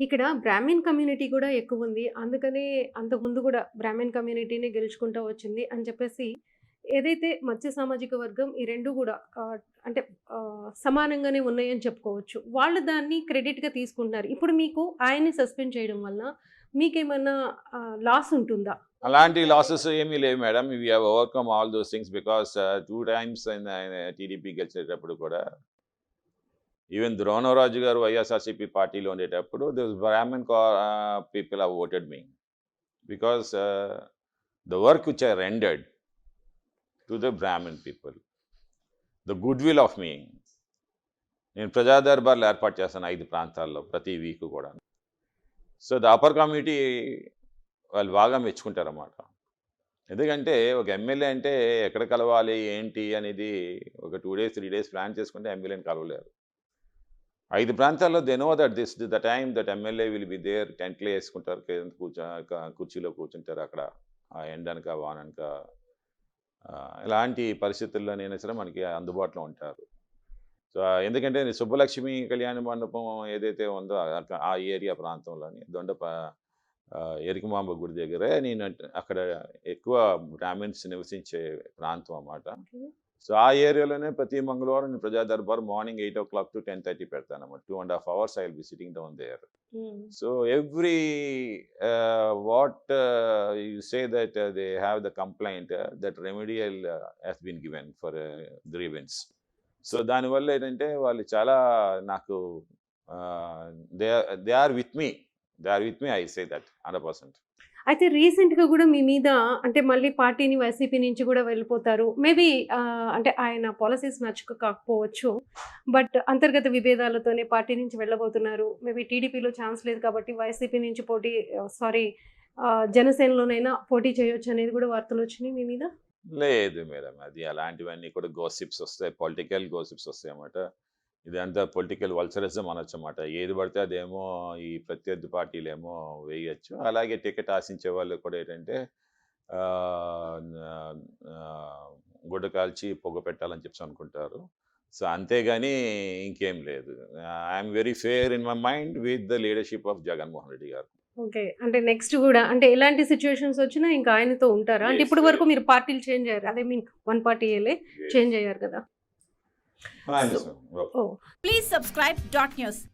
ఇక్కడ Brahmin community కూడా ఎక్కువ ఉంది అందుకనే అంతకు ముందు కూడా బ్రాహ్మణ్ కమ్యూనిటీనే గెలుచుకుంటూ వచ్చింది అని చెప్పేసి ఏదైతే మత్స్య సామాజిక వర్గం ఈ రెండు కూడా అంటే సమానంగానే ఉన్నాయని చెప్పుకోవచ్చు. వాళ్ళు దాన్ని క్రెడిట్గా తీసుకుంటున్నారు. ఇప్పుడు మీకు ఆయన్ని సస్పెండ్ చేయడం వల్ల మీకేమన్నా లాస్ ఉంటుందా? అలాంటి లాసెస్ ఏమీ లేవు madam. We have overcome all those things because two times TDP గెలిచేటప్పుడు కూడా ఈవెన్ ద్రోణరాజు గారు వైఎస్ఆర్సీపీ పార్టీలో ఉండేటప్పుడు the Brahmin people have voted me because the work which I rendered to the Brahmin people the good will of me నేను ప్రజా దర్బార్లు ఏర్పాటు చేస్తాను ఐదు ప్రాంతాల్లో ప్రతి వీక్ కూడా. సో ద అప్పర్ కమ్యూనిటీ వాళ్ళు బాగా మెచ్చుకుంటారన్నమాట. ఎందుకంటే ఒక ఎమ్మెల్యే అంటే ఎక్కడ కలవాలి ఏంటి అనేది ఒక two days three days plan చేసుకుంటే ఎమ్మెల్యేని కలవలేరు. ఐదు ప్రాంతాల్లో they know that this the time that MLA will be there టెంట్లో వేసుకుంటారు కింద కూర్చో కుర్చీలో కూర్చుంటారు అక్కడ ఆ ఎండనక వాననక ఇలాంటి ఇలాంటి పరిస్థితుల్లోనైనా సరే మనకి అందుబాటులో ఉంటారు. సో ఎందుకంటే సుబ్బలక్ష్మి కళ్యాణ మండపం ఏదైతే ఉందో ఆ- ఆ ఏరియా ప్రాంతంలోని దొండప ఎరికమాంబ గుడి దగ్గరే నేను అక్కడ ఎక్కువ బ్రాహ్మిన్స్ నివసించే ప్రాంతం అన్నమాట. సో ఆ ఏరియాలోనే ప్రతి మంగళవారం నేను ప్రజా Darbar morning eight o'clock to ten thirty పెడతాను అన్నమాట two and half hours I will be sitting down there so every what you say that they have the complaint that remedial has been given for grievance so దానివల్ల ఏంటంటే వాళ్ళు చాలా నాకు they they are with me they are with me I say that hundred percent అయితే రీసెంట్గా కూడా మీ మీద అంటే మళ్ళీ పార్టీని వైసీపీ నుంచి కూడా వెళ్ళిపోతారు. మేబీ అంటే ఆయన పాలసీస్ నచ్చక కాకపోవచ్చు బట్ అంతర్గత విభేదాలతోనే పార్టీ నుంచి వెళ్ళబోతున్నారు. మేబీ టీడీపీలో ఛాన్స్ లేదు కాబట్టి వైసీపీ నుంచి పోటీ సారీ జనసేనలోనైనా పోటీ చేయొచ్చు అనేది కూడా వార్తలు వచ్చినాయి మీ మీద? లేదు మేడం. అది అలాంటివన్నీ కూడా గోసిప్స్ వస్తాయి. పొలిటికల్ గోసిప్స్ వస్తాయి అన్నమాట ఇదంతా పొలిటికల్ వల్సరిజం అనొచ్చు అన్నమాట ఏది పడితే అదేమో ఈ ప్రత్యర్థి పార్టీలేమో వేయచ్చు. అలాగే టికెట్ ఆశించే వాళ్ళు కూడా ఏంటంటే గుడ్డ కాల్చి పొగ పెట్టాలని చెప్పి అనుకుంటారు. సో అంతేగాని ఇంకేం లేదు. I'm very fair in my mind with the leadership of Jaganmohan Reddy గారు. ఓకే. అంటే నెక్స్ట్ కూడా అంటే ఎలాంటి సిచ్యువేషన్స్ వచ్చినా ఇంకా ఆయనతో ఉంటారా? అంటే ఇప్పుడు వరకు. మీరు పార్టీలు చేంజ్ అయ్యారు. అదే మీన్ వన్ పార్టీ వెళ్ళే చేంజ్ అయ్యారు కదా. Bye. So, oh. Please subscribe dot news.